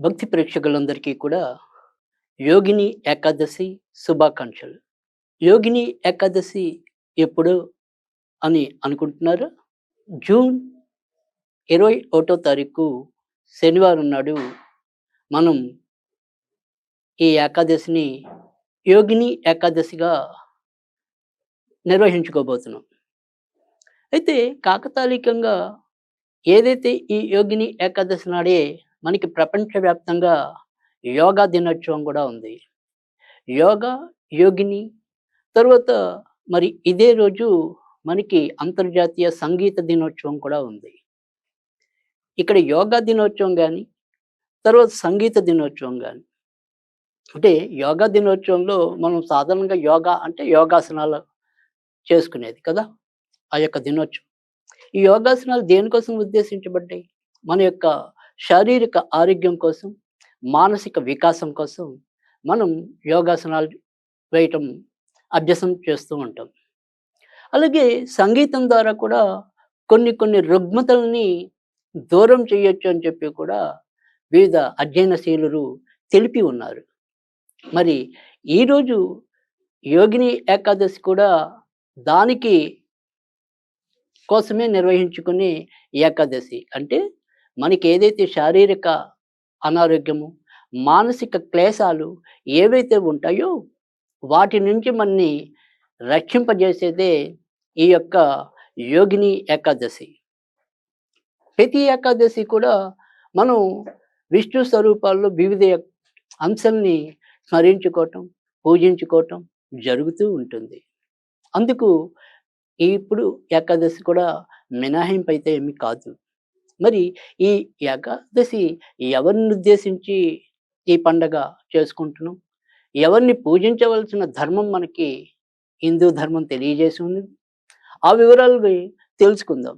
భక్తి ప్రేక్షకులందరికీ కూడా యోగిని ఏకాదశి శుభాకాంక్షలు. యోగిని ఏకాదశి ఎప్పుడు అని అనుకుంటున్నారు? జూన్ ఇరవై ఒకటో తారీఖు శనివారం నాడు మనం ఈ ఏకాదశిని యోగిని ఏకాదశిగా నిర్వహించుకోబోతున్నాం. అయితే కాకతాళికంగా ఏదైతే ఈ యోగిని ఏకాదశి నాడే మనకి ప్రపంచవ్యాప్తంగా యోగా దినోత్సవం కూడా ఉంది. యోగా యోగిని తర్వాత మరి ఇదే రోజు మనకి అంతర్జాతీయ సంగీత దినోత్సవం కూడా ఉంది. ఇక్కడ యోగా దినోత్సవం కానీ తర్వాత సంగీత దినోత్సవం కానీ అంటే యోగా దినోత్సవంలో మనం సాధారణంగా యోగా అంటే యోగాసనాలు చేసుకునేది కదా ఆ యొక్క దినోత్సవం. ఈ యోగాసనాలు దేనికోసం ఉద్దేశించబడ్డాయి? మన యొక్క శారీరక ఆరోగ్యం కోసం మానసిక వికాసం కోసం మనం యోగాసనాలు వేయటం అభ్యసం చేస్తూ ఉంటాం. అలాగే సంగీతం ద్వారా కూడా కొన్ని కొన్ని రుగ్మతల్ని దూరం చేయొచ్చు అని చెప్పి కూడా వివిధ అధ్యయనశీలు తెలిపి ఉన్నారు. మరి ఈరోజు యోగిని ఏకాదశి కూడా దానికి కోసమే నిర్వహించుకునే ఏకాదశి అంటే మనకి ఏదైతే శారీరక అనారోగ్యము మానసిక క్లేశాలు ఏవైతే ఉంటాయో వాటి నుంచి మనని రక్షింపజేసేదే ఈ యొక్క యోగిని ఏకాదశి. ప్రతి ఏకాదశి కూడా మనం విష్ణు స్వరూపాల్లో వివిధ అంశాలని స్మరించుకోవటం పూజించుకోవటం జరుగుతూ ఉంటుంది. అందుకు ఇప్పుడు ఏకాదశి కూడా మినహాయింపు అయితే ఏమి కాదు. మరి ఈ ఏకాదశి ఎవరిని ఉద్దేశించి ఈ పండగ చేసుకుంటున్నాం? ఎవరిని పూజించవలసిన ధర్మం మనకి హిందూ ధర్మం తెలియజేసి ఉంది. ఆ వివరాలు తెలుసుకుందాం.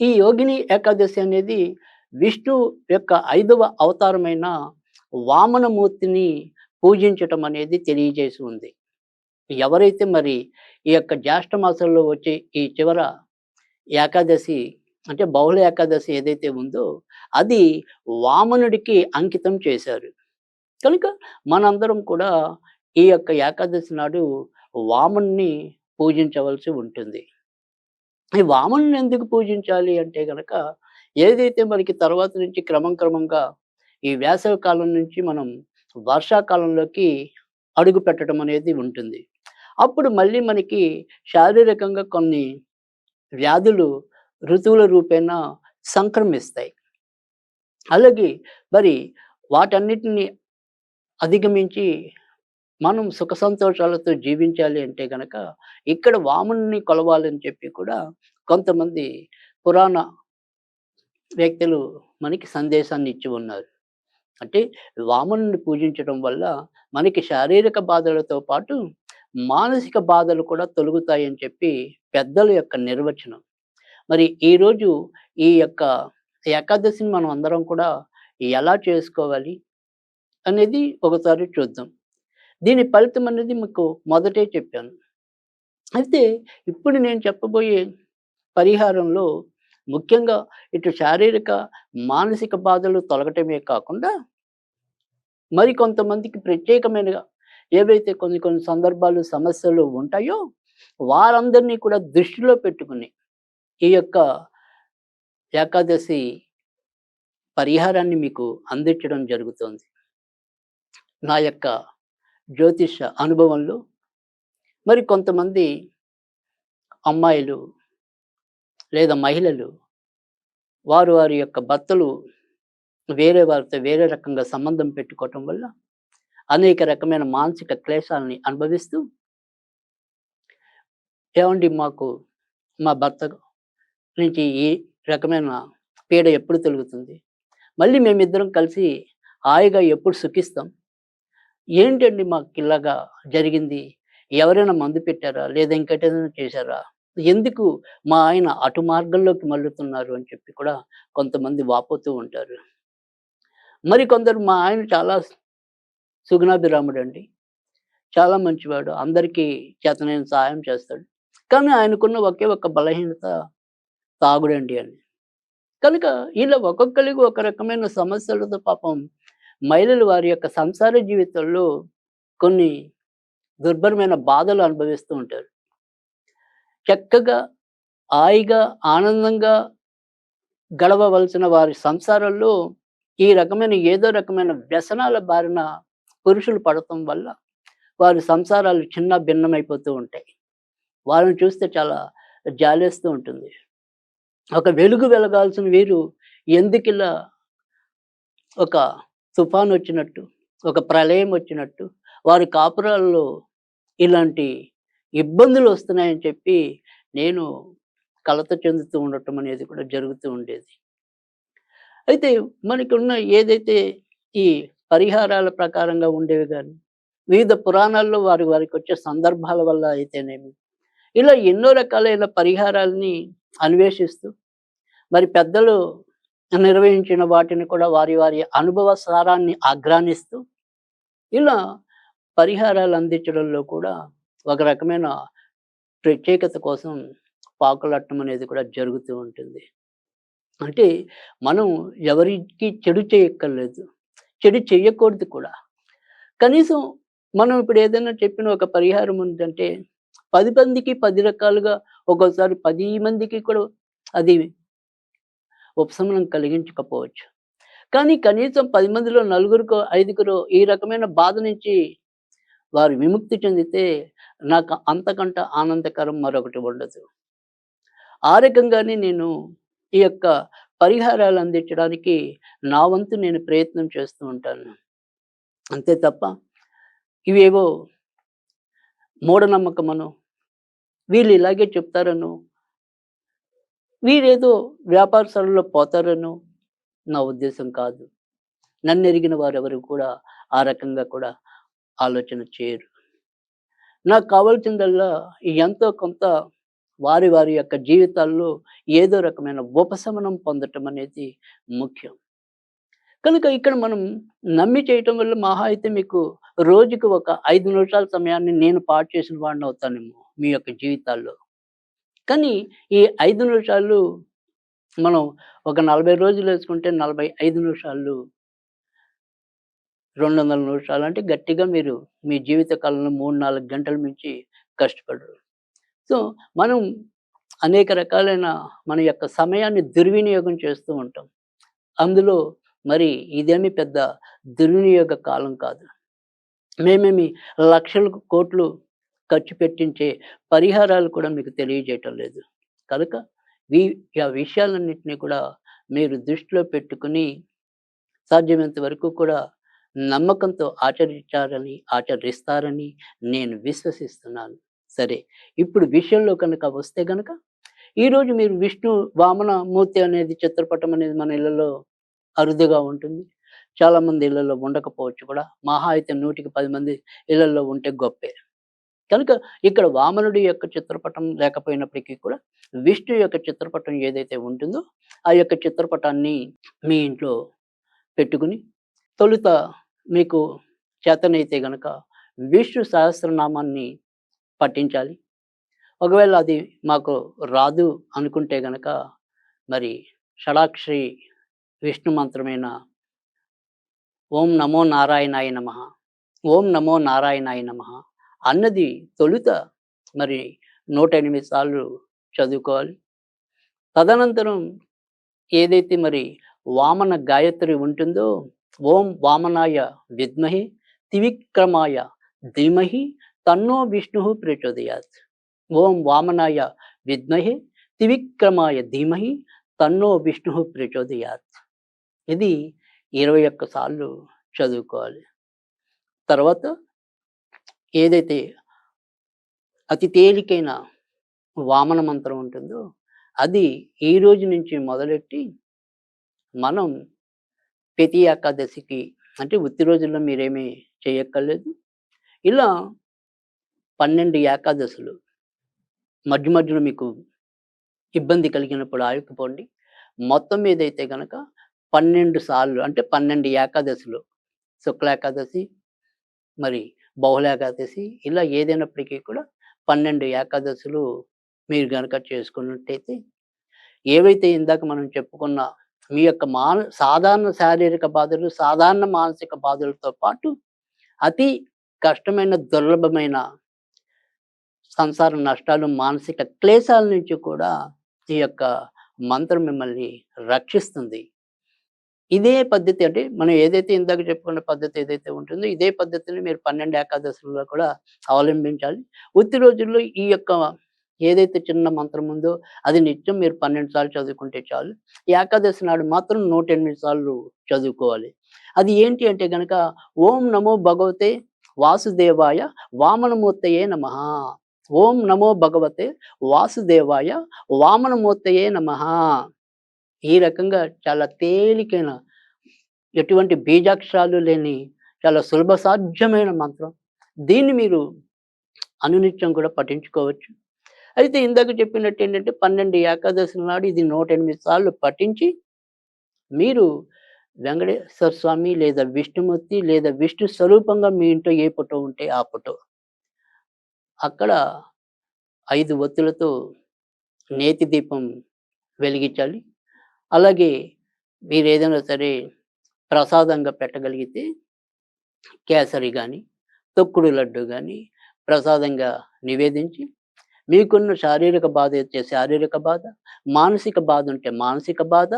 ఈ యోగిని ఏకాదశి అనేది విష్ణు యొక్క ఐదవ అవతారమైన వామనమూర్తిని పూజించటం అనేది తెలియజేసి ఉంది. ఎవరైతే మరి ఈ యొక్క జ్యేష్ఠ మాసంలో వచ్చే ఈ చివర ఏకాదశి అంటే బహుళ ఏకాదశి ఏదైతే ఉందో అది వామనుడికి అంకితం చేశారు. కనుక మనందరం కూడా ఈ యొక్క ఏకాదశి నాడు వామన్ని పూజించవలసి ఉంటుంది. ఈ వామను ఎందుకు పూజించాలి అంటే గనక ఏదైతే మనకి తర్వాత నుంచి క్రమం క్రమంగా ఈ వేసవి కాలం నుంచి మనం వర్షాకాలంలోకి అడుగు పెట్టడం అనేది ఉంటుంది. అప్పుడు మళ్ళీ మనకి శారీరకంగా కొన్ని వ్యాధులు ఋతువుల రూపేణ సంక్రమిస్తాయి. అలాగే మరి వాటన్నిటిని అధిగమించి మనం సుఖ సంతోషాలతో జీవించాలి అంటే గనక ఇక్కడ వాముని కొలవాలని చెప్పి కూడా కొంతమంది పురాణ వ్యక్తులు మనకి సందేశాన్ని ఇచ్చి ఉన్నారు. అంటే వామనుని పూజించడం వల్ల మనకి శారీరక బాధలతో పాటు మానసిక బాధలు కూడా తొలుగుతాయని చెప్పి పెద్దల యొక్క నిర్వచనం. మరి ఈరోజు ఈ యొక్క ఏకాదశిని మనం అందరం కూడా ఎలా చేసుకోవాలి అనేది ఒకసారి చూద్దాం. దీని ఫలితం అనేది మీకు మొదటే చెప్పాను. అయితే ఇప్పుడు నేను చెప్పబోయే పరిహారంలో ముఖ్యంగా ఇటు శారీరక మానసిక బాధలు తొలగటమే కాకుండా మరి కొంతమందికి ప్రత్యేకమైన ఏవైతే కొన్ని కొన్ని సందర్భాలు సమస్యలు ఉంటాయో వారందరినీ కూడా దృష్టిలో పెట్టుకుని ఈ యొక్క ఏకాదశి పరిహారాన్ని మీకు అందించడం జరుగుతుంది. నా యొక్క జ్యోతిష అనుభవంలో మరి కొంతమంది అమ్మాయిలు లేదా మహిళలు వారు వారి యొక్క భర్తలు వేరే వారితో వేరే రకంగా సంబంధం పెట్టుకోవటం వల్ల అనేక రకమైన మానసిక క్లేశాలని అనుభవిస్తూ ఏమండి మాకు మా భర్త నుంచి ఈ రకమైన పీడ ఎప్పుడు తొలుగుతుంది? మళ్ళీ మేమిద్దరం కలిసి హాయిగా ఎప్పుడు సుఖిస్తాం? ఏంటండి మాకు ఇలాగా జరిగింది? ఎవరైనా మందు పెట్టారా? లేదా ఇంకటేదైనా చేశారా? ఎందుకు మా ఆయన అటు మార్గంలోకి మళ్ళుతున్నారు అని చెప్పి కూడా కొంతమంది వాపోతూ ఉంటారు. మరి కొందరు మా ఆయన చాలా సుగుణాభిరాముడు అండి చాలా మంచివాడు. అందరికీ చేతనైన సహాయం చేస్తాడు. కానీ ఆయనకున్న ఒకే ఒక బలహీనత తాగుడండి అని. కనుక ఇలా ఒక్కొక్కరికి ఒక రకమైన సమస్యలతో పాపం మహిళలు వారి యొక్క సంసార జీవితంలో కొన్ని దుర్భరమైన బాధలు అనుభవిస్తూ ఉంటారు. చక్కగా హాయిగా ఆనందంగా గడవవలసిన వారి సంసారాల్లో ఈ రకమైన ఏదో రకమైన వ్యసనాల బారిన పురుషులు పడటం వల్ల వారి సంసారాలు చిన్న భిన్నమైపోతూ ఉంటాయి. వాళ్ళని చూస్తే చాలా జాలేస్తూ ఉంటుంది. ఒక వెలుగు వెలగాల్సిన వీరు ఎందుకు ఇలా ఒక తుఫాన్ వచ్చినట్టు ఒక ప్రళయం వచ్చినట్టు వారి కాపురాల్లో ఇలాంటి ఇబ్బందులు వస్తున్నాయని చెప్పి నేను కలత చెందుతూ ఉండటం అనేది కూడా జరుగుతూ ఉండేది. అయితే మనకి ఉన్న ఏదైతే ఈ పరిహారాల ప్రకారంగా ఉండేవి కానీ వివిధ పురాణాల్లో వారి వారికి వచ్చే సందర్భాల వల్ల అయితేనేమి ఇలా ఎన్నో రకాలైన పరిహారాలని అన్వేషిస్తూ మరి పెద్దలు నిర్వహించిన వాటిని కూడా వారి వారి అనుభవ సారాన్ని ఆగ్రానిస్తూ ఇలా పరిహారాలు అందించడంలో కూడా ఒక రకమైన ప్రత్యేకత కోసం పాకులట్టం అనేది కూడా జరుగుతూ ఉంటుంది. అంటే మనం ఎవరికి చెడు చేయక్కర్లేదు చెడు చేయకూడదు కూడా. కనీసం మనం ఇప్పుడు ఏదైనా చెప్పిన ఒక పరిహారం ఉందంటే పది మందికి పది రకాలుగా ఒక్కోసారి పది మందికి కూడా అది ఉపశమనం కలిగించకపోవచ్చు. కానీ కనీసం పది మందిలో నలుగురికో ఐదుగురు ఈ రకమైన బాధ నుంచి వారు విముక్తి చెందితే నాకు అంతకంట ఆనందకరం మరొకటి ఉండదు. ఆ రకంగానే నేను ఈ యొక్క పరిహారాలు అందించడానికి నా వంతు నేను ప్రయత్నం చేస్తూ ఉంటాను. అంతే తప్ప ఇవేవో మూఢనమ్మకమను వీళ్ళు ఇలాగే చెప్తారను వీరేదో వ్యాపార స్థలంలో పోతారను నా ఉద్దేశం కాదు. నన్ను ఎరిగిన వారు కూడా ఆ రకంగా కూడా ఆలోచన చేయరు. నాకు కావాల్సిందల్లా ఎంతో కొంత వారి వారి యొక్క జీవితాల్లో ఏదో రకమైన ఉపశమనం పొందటం అనేది ముఖ్యం. కనుక ఇక్కడ మనం నమ్మి చేయటం వల్ల మహా అయితే మీకు రోజుకి ఒక ఐదు నిమిషాల సమయాన్ని నేను పాటు చేసిన వాడిని అవుతానేమో. మీ యొక్క జీవితాల్లో. కానీ ఈ ఐదు నిమిషాలు మనం ఒక నలభై రోజులు వేసుకుంటే నలభై ఐదు నిమిషాలు. రెండు వందల నిమిషాలు అంటే గట్టిగా మీరు మీ జీవిత కాలంలో మూడు నాలుగు గంటల మించి కష్టపడరు. సో మనం అనేక రకాలైన మన యొక్క సమయాన్ని దుర్వినియోగం చేస్తూ ఉంటాం. అందులో మరి ఇదేమి పెద్ద దుర్వినియోగ కాలం కాదు. మేమేమి లక్షలకు కోట్లు ఖర్చు పెట్టించే పరిహారాలు కూడా మీకు తెలియజేయటం లేదు. కనుక వీ ఆ విషయాలన్నింటినీ కూడా మీరు దృష్టిలో పెట్టుకుని సాధ్యమైనంత వరకు కూడా నమ్మకంతో ఆచరించారని ఆచరిస్తారని నేను విశ్వసిస్తున్నాను. సరే ఇప్పుడు విషయంలో కనుక వస్తే కనుక ఈరోజు మీరు విష్ణు వామన మూర్తి అనేది చిత్రపటం అనేది మన ఇళ్ళలో అరుదుగా ఉంటుంది. చాలామంది ఇళ్ళల్లో ఇళ్ళలో ఉండకపోవచ్చు కూడా. మహా అయితే నూటికి పది మంది ఇళ్ళలో ఉంటే గొప్పే. కనుక ఇక్కడ వామనుడి యొక్క చిత్రపటం లేకపోయినప్పటికీ కూడా విష్ణు యొక్క చిత్రపటం ఏదైతే ఉంటుందో ఆ యొక్క చిత్రపటాన్ని మీ ఇంట్లో పెట్టుకుని తొలుత మీకు చేతనైతే గనక విష్ణు సహస్రనామాన్ని పఠించాలి. ఒకవేళ అది మాకు రాదు అనుకుంటే గనక మరి షడాక్షరి విష్ణు మంత్రమైన? ఓం నమో నారాయణాయ నమ. ఓం నమో నారాయణాయ నమ. అన్నది తొలుత మరి నూట ఎనిమిది సార్లు చదువుకోవాలి. తదనంతరం ఏదైతే మరి వామన గాయత్రి ఉంటుందో ఓం వామనాయ విద్మహి త్రివిక్రమాయ ధీమహి తన్నో విష్ణు ప్రచోదయాత్. ఓం వామనాయ విద్మహి త్రివిక్రమాయ ధీమహి తన్నో విష్ణు ప్రచోదయాత్. ఇది ఇరవై ఒక్క సార్లు చదువుకోవాలి. తర్వాత ఏదైతే అతి తేలికైన వామన మంత్రం ఉంటుందో అది ఈ రోజు నుంచి మొదలెట్టి మనం ప్రతి ఏకాదశికి అంటే ఉత్తి రోజుల్లో మీరేమీ చేయక్కర్లేదు. ఇలా పన్నెండు ఏకాదశులు మధ్య మధ్యలో మీకు ఇబ్బంది కలిగినప్పుడు ఆయుకుపోండి మొత్తం మీద అయితే కనుక పన్నెండు సార్లు అంటే పన్నెండు ఏకాదశులు శుక్ల ఏకాదశి మరి బహుళ ఏకాదశి ఇలా ఏదైనప్పటికీ కూడా పన్నెండు ఏకాదశులు మీరు కనుక చేసుకున్నట్టయితే ఏవైతే ఇందాక మనం చెప్పుకున్న మీ యొక్క మాన సాధారణ శారీరక బాధలు సాధారణ మానసిక బాధలతో పాటు అతి కష్టమైన దుర్లభమైన సంసార నష్టాలు మానసిక క్లేశాల నుంచి కూడా ఈ యొక్క మంత్రం మిమ్మల్ని రక్షిస్తుంది. ఇదే పద్ధతి అంటే మనం ఏదైతే ఇందాక చెప్పుకున్న పద్ధతి ఏదైతే ఉంటుందో ఇదే పద్ధతిని మీరు పన్నెండు ఏకాదశుల్లో కూడా అవలంబించాలి. ఉత్తి రోజుల్లో ఈ యొక్క ఏదైతే చిన్న మంత్రం ఉందో అది నిత్యం మీరు పన్నెండు సార్లు చదువుకుంటే చాలు. ఏకాదశి నాడు మాత్రం నూట ఎనిమిది సార్లు చదువుకోవాలి. అది ఏంటి అంటే గనక ఓం నమో భగవతే వాసుదేవాయ వామనమూర్తయే నమ. ఓం నమో భగవతే వాసుదేవాయ వామనమూర్తయే నమ. ఈ రకంగా చాలా తేలికైన ఎటువంటి బీజాక్షరాలు లేని చాలా సులభ సాధ్యమైన మంత్రం. దీన్ని మీరు అనునిత్యం కూడా పఠించుకోవచ్చు. అయితే ఇందాక చెప్పినట్టు ఏంటంటే పన్నెండు ఏకాదశి నాడు ఇది నూట ఎనిమిది సార్లు పఠించి మీరు వెంకటేశ్వర స్వామి లేదా విష్ణుమూర్తి లేదా విష్ణు స్వరూపంగా మీ ఇంట్లో ఏ ఫోటో ఉంటే ఆ ఫోటో. అక్కడ ఐదు ఒత్తులతో నేతి దీపం వెలిగించాలి. అలాగే మీరు ఏదైనా సరే ప్రసాదంగా పెట్టగలిగితే కేసరి కానీ తొక్కుడు లడ్డు కానీ ప్రసాదంగా నివేదించి మీకున్న శారీరక బాధ అయితే శారీరక బాధ మానసిక బాధ ఉంటే మానసిక బాధ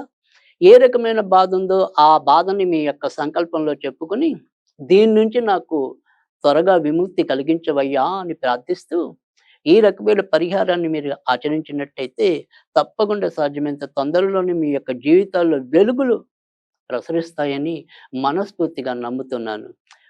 ఏ రకమైన బాధ ఉందో ఆ బాధని మీ యొక్క సంకల్పంలో చెప్పుకొని దీని నుంచి నాకు త్వరగా విముక్తి కలిగించవయ్యా అని ప్రార్థిస్తూ ఈ రకమైన పరిహారాన్ని మీరు ఆచరించినట్టయితే తప్పకుండా సాధ్యమైనంత తొందరలోనే మీ యొక్క జీవితాల్లో వెలుగులు ప్రసరిస్తాయని మనస్ఫూర్తిగా నమ్ముతున్నాను.